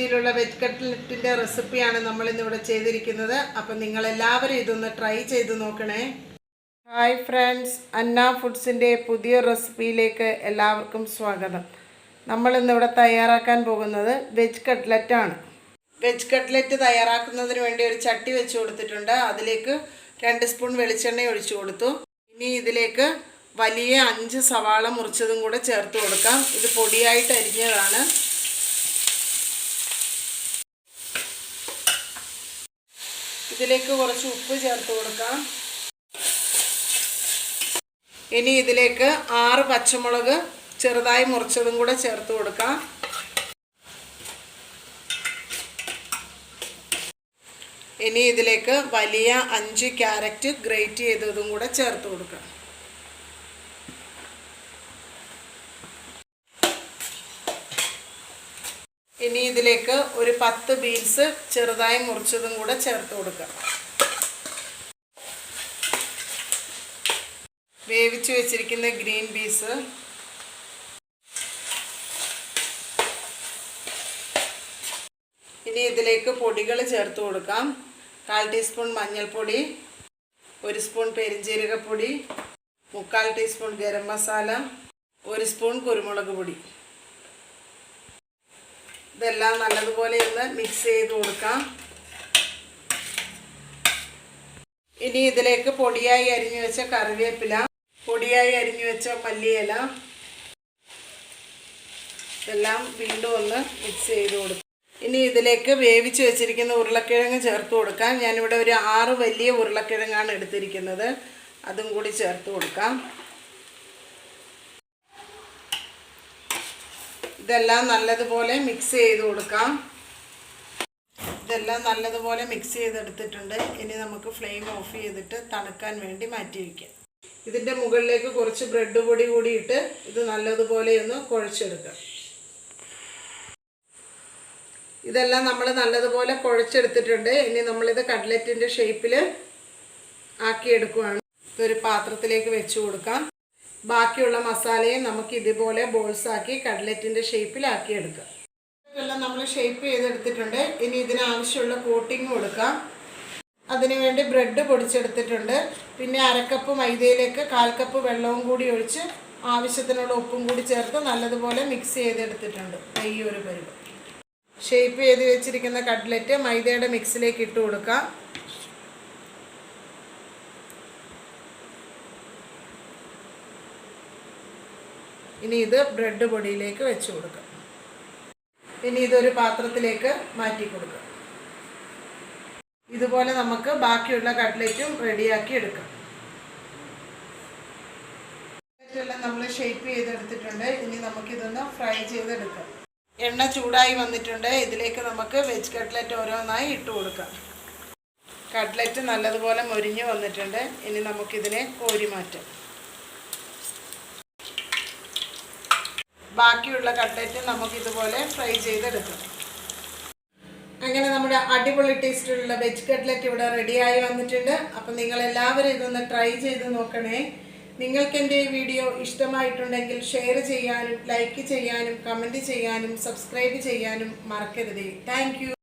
ഇഞ്ചിയിലുള്ള veg കട്ട്ലറ്റിന്റെ റെസിപ്പിയാണ് നമ്മൾ ഇന്നിവിടെ ചെയ്തിരിക്കുന്നത്. അപ്പം നിങ്ങളെല്ലാവരും ഇതൊന്ന് ട്രൈ ചെയ്ത് നോക്കണേ. ഹായ് ഫ്രണ്ട്സ് അന്ന ഫുഡ്സിന്റെ പുതിയ റെസിപ്പിയിലേക്ക് എല്ലാവർക്കും സ്വാഗതം. നമ്മൾ ഇന്നിവിടെ തയ്യാറാക്കാൻ പോകുന്നത് വെജ് കട്ട്ലറ്റാണ് വെജ് കട്ട്ലറ്റ് തയ്യാറാക്കുന്നതിന് വേണ്ടി ഒരു ചട്ടി വെച്ച് കൊടുത്തിട്ടുണ്ട്. അതിലേക്ക് രണ്ട് സ്പൂൺ വെളിച്ചെണ്ണ ഒഴിച്ചു കൊടുത്തു. ഇനി ഇതിലേക്ക് വലിയ അഞ്ച് സവാള മുറിച്ചതും കൂടെ ചേർത്ത് കൊടുക്കാം. ഇത് പൊടിയായിട്ട് അരിഞ്ഞതാണ്. ഇതിലേക്ക് കുറച്ച് ഉപ്പ് ചേർത്ത് കൊടുക്കാം. ഇനി ഇതിലേക്ക് ആറ് പച്ചമുളക് ചെറുതായി മുറിച്ചതും കൂടെ ചേർത്ത് കൊടുക്കാം. ഇനി ഇതിലേക്ക് വലിയ അഞ്ച് ക്യാരറ്റ് ഗ്രേറ്റ് ചെയ്തതും കൂടെ ചേർത്ത് കൊടുക്കാം. ഇനി ഇതിലേക്ക് ഒരു പത്ത് ബീൻസ് ചെറുതായി മുറിച്ചതും കൂടെ ചേർത്ത് കൊടുക്കാം വേവിച്ച് വെച്ചിരിക്കുന്ന ഗ്രീൻ പീസ്. ഇനി ഇതിലേക്ക് പൊടികൾ ചേർത്ത് കൊടുക്കാം. കാൽ ടീസ്പൂൺ മഞ്ഞൾപ്പൊടി ഒരു സ്പൂൺ പെരിഞ്ജീരകപ്പൊടി മുക്കാൽ ടീസ്പൂൺ ഗരം മസാല ഒരു സ്പൂൺ കുരുമുളക് പൊടി. ഇതെല്ലാം നല്ലതുപോലെ ഒന്ന് മിക്സ് ചെയ്ത് കൊടുക്കാം. ഇനി ഇതിലേക്ക് പൊടിയായി അരിഞ്ഞു വെച്ച കറിവേപ്പില പൊടിയായി അരിഞ്ഞു വെച്ച മല്ലിയില ഇതെല്ലാം വീണ്ടും ഒന്ന് മിക്സ് ചെയ്ത് കൊടുക്കും. ഇനി ഇതിലേക്ക് വേവിച്ച് വെച്ചിരിക്കുന്ന ഉരുളക്കിഴങ്ങ് ചേർത്ത് കൊടുക്കാം. ഞാനിവിടെ ഒരു ആറ് വലിയ ഉരുളക്കിഴങ്ങാണ് എടുത്തിരിക്കുന്നത്. അതും കൂടി ചേർത്ത് കൊടുക്കാം. ഇതെല്ലാം നല്ലതുപോലെ മിക്സ് ചെയ്ത് കൊടുക്കാം. ഇതെല്ലാം നല്ലതുപോലെ മിക്സ് ചെയ്തെടുത്തിട്ടുണ്ട്. ഇനി നമുക്ക് ഫ്ലെയിം ഓഫ് ചെയ്തിട്ട് തണുക്കാൻ വേണ്ടി മാറ്റി വയ്ക്കാം ഇതിന്റെ മുകളിലേക്ക് കുറച്ച് ബ്രെഡ് പൊടി കൂടിയിട്ട് ഇത് നല്ലതുപോലെ ഒന്ന് കുഴച്ചെടുക്കാം. ഇതെല്ലാം നമ്മൾ നല്ലതുപോലെ കുഴച്ചെടുത്തിട്ടുണ്ട്. ഇനി നമ്മളിത് കട്ട്ലറ്റിന്റെ ഷേപ്പിൽ ആക്കിയെടുക്കുകയാണ് ഇതൊരു പാത്രത്തിലേക്ക് വെച്ച് കൊടുക്കാം. ബാക്കിയുള്ള മസാലയും നമുക്ക് ഇതുപോലെ ബോൾസ് ആക്കി ഷേപ്പിലാക്കി എടുക്കാം. എല്ലാം നമ്മൾ ഷേപ്പ് ചെയ്തെടുത്തിട്ടുണ്ട്. ഇനി ഇതിനാവശ്യമുള്ള കോട്ടിങ് കൊടുക്കാം. അതിനുവേണ്ടി ബ്രെഡ് പൊടിച്ചെടുത്തിട്ടുണ്ട്. പിന്നെ അരക്കപ്പ് മൈദയിലേക്ക് കാൽ കപ്പ് വെള്ളവും കൂടി ഒഴിച്ച് ആവശ്യത്തിനുള്ള ഉപ്പും കൂടി ചേർത്ത് നല്ലതുപോലെ മിക്സ് ചെയ്തെടുത്തിട്ടുണ്ട്. ഈ ഒരു ഷേപ്പ് ചെയ്ത് വെച്ചിരിക്കുന്ന കട്ട്ലറ്റ് മൈദയുടെ മിക്സിലേക്ക് ഇട്ട് കൊടുക്കാം. ഇനി ഇത് ബ്രെഡ് പൊടിയിലേക്ക് വെച്ച് കൊടുക്കുക ഇനി ഇതൊരു പാത്രത്തിലേക്ക് മാറ്റി കൊടുക്കുക ഇതുപോലെ നമുക്ക് ബാക്കിയുള്ള കട്ട്ലറ്റും റെഡിയാക്കി എടുക്കാം. കട്ട്ലറ്റെല്ലാം നമ്മൾ ഷേപ്പ് ചെയ്തെടുത്തിട്ടുണ്ട്. ഇനി നമുക്കിതൊന്ന് ഫ്രൈ ചെയ്തെടുക്കാം. എണ്ണ ചൂടായി വന്നിട്ടുണ്ട്. ഇതിലേക്ക് നമുക്ക് വെജ് കട്ട്ലറ്റ് ഓരോന്നായി ഇട്ട് കൊടുക്കാം. കട്ട്ലറ്റ് നല്ലതുപോലെ മൊരിഞ്ഞ് വന്നിട്ടുണ്ട്. ഇനി നമുക്കിതിനെ കോരി മാറ്റാം ബാക്കിയുള്ള കട്ട്ലറ്റ് നമുക്കിതുപോലെ ഫ്രൈ ചെയ്തെടുക്കാം. അങ്ങനെ നമ്മുടെ അടിപൊളി ടേസ്റ്റിലുള്ള വെജ് കട്ട്ലറ്റ് ഇവിടെ റെഡിയായി വന്നിട്ടുണ്ട്. അപ്പം നിങ്ങൾ എല്ലാവരും ഇതൊന്ന് ട്രൈ ചെയ്ത് നോക്കണേ. നിങ്ങൾക്ക് എന്റെ ഈ വീഡിയോ ഇഷ്ടമായിട്ടുണ്ടെങ്കിൽ ഷെയർ ചെയ്യാനും ലൈക്ക് ചെയ്യാനും കമന്റ് ചെയ്യാനും സബ്സ്ക്രൈബ് ചെയ്യാനും മറക്കരുതേ. താങ്ക്